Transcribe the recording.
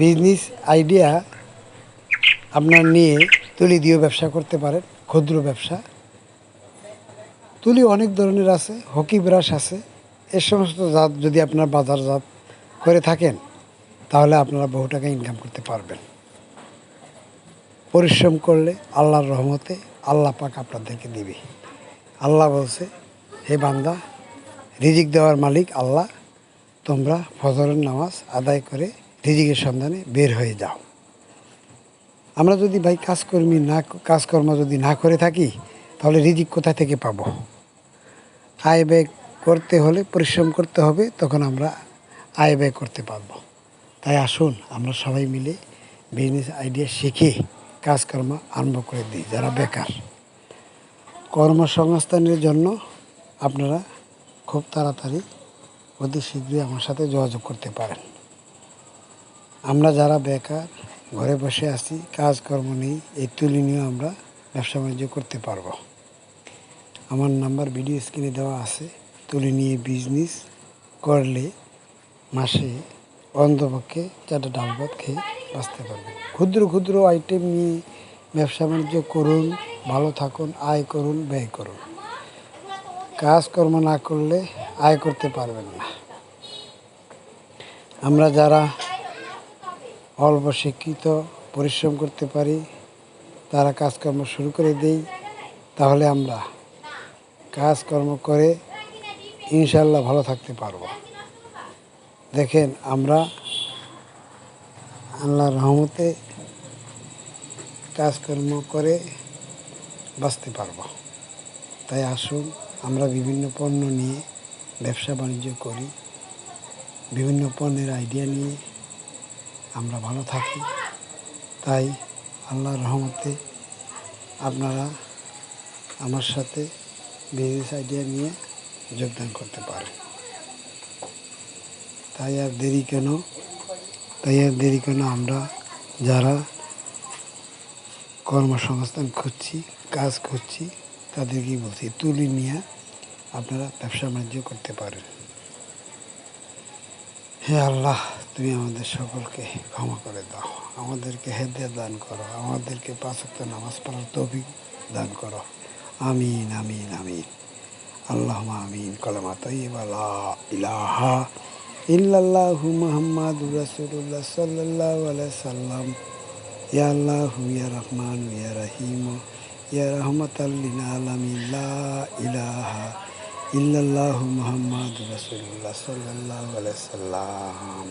Business idea আপনার নিয়ে তুলি দিয়েও ব্যবসা করতে পারেন, ক্ষুদ্র ব্যবসা। তুলি অনেক ধরনের আছে, হকি ব্রাশ আছে, এ সমস্ত জাত যদি আপনার বাজারজাত করে থাকেন, তাহলে আপনারা বহু টাকা ইনকাম করতে পারবেন। পরিশ্রম করলে আল্লাহর রহমতে আল্লাহ পাক আপনাদেরকে দিবে। আল্লাহ বলছে, হে বান্দা, রিজিক দেওয়ার মালিক আল্লাহ তোমরা ফজরের নামাজ আদায় করে রিজিকের সন্ধানে বের হয়ে যাও। আমরা যদি ভাই কাজকর্মী না, কাজকর্ম যদি না করে থাকি, তাহলে রিজিক কোথা থেকে পাব? আয় ব্যয় করতে হলে পরিশ্রম করতে হবে, তখন আমরা আয় ব্যয় করতে পারব। তাই আসুন, আমরা সবাই মিলে বিজনেস আইডিয়া শিখে কাজকর্ম আরম্ভ করে দিই, যারা বেকার। কর্মসংস্থানের জন্য আপনারা খুব তাড়াতাড়ি অতি শীঘ্রই আমার সাথে যোগাযোগ করতে পারেন। আমরা যারা বেকার, ঘরে বসে আছি, কাজকর্ম নেই, এই তুলি নিয়ে আমরা ব্যবসা বাণিজ্য করতে পারব। আমার নাম্বার ভিডিও স্ক্রিনে দেওয়া আছে। তুলি নিয়ে বিজনেস করলে মাসে অন্তপক্ষে চারটা ডাল ভাত খেয়ে বাঁচতে পারবেন ক্ষুদ্র ক্ষুদ্র আইটেম নিয়ে ব্যবসা বাণিজ্য করুন, ভালো থাকুন, আয় করুন, ব্যয় করুন। কাজকর্ম না করলে আয় করতে পারবেন না। আমরা যারা অল্প শিক্ষিত, পরিশ্রম করতে পারি, তারা কাজকর্ম শুরু করে দেই, তাহলে আমরা কাজকর্ম করে ইনশাল্লাহ ভালো থাকতে পারব। দেখেন, আমরা আল্লাহর রহমতে কাজকর্ম করে বাঁচতে পারব। তাই আসুন, আমরা বিভিন্ন পণ্য নিয়ে ব্যবসা বাণিজ্য করি। বিভিন্ন পণ্যের আইডিয়া নিয়ে আমরা ভালো থাকি। তাই আল্লাহর রহমতে আপনারা আমার সাথে বিজনেস আইডিয়া নিয়ে যোগদান করতে পারেন। তাই আর দেরি কেন? তাই আর দেরি কেন? আমরা যারা কর্মসংস্থান খুঁজছি, কাজ খুঁজছি, তাদেরকেই বলছি, তুলি নিয়ে আপনারা ব্যবসা বাণিজ্য করতে পারেন। হে আল্লাহ, তুমি আমাদের সকলকে ক্ষমা করে দাও। আমাদেরকে হেদে দান করো। আমাদেরকে পাঁচক্ত নামাজ পড়ার তৌফিক দান করো। আমিন আমিন আমিন। আল্লাহ আমিন। কলামা তৈবা লা ইলাহা ইল্লাল্লাহু মুহাম্মাদ রাসূলুল্লাহ সাল্লাল্লাহু আলাইহি সাল্লাম। ইয়া আল্লাহ, ইয়া রহমান, ইয়া রহিম, ইয়া রহমাতাল লিল আলামিন। লা ইলাহা ইল্লাল্লাহু মুহাম্মাদ রাসূলুল্লাহ সাল্লাল্লাহু আলাইহি সাল্লাম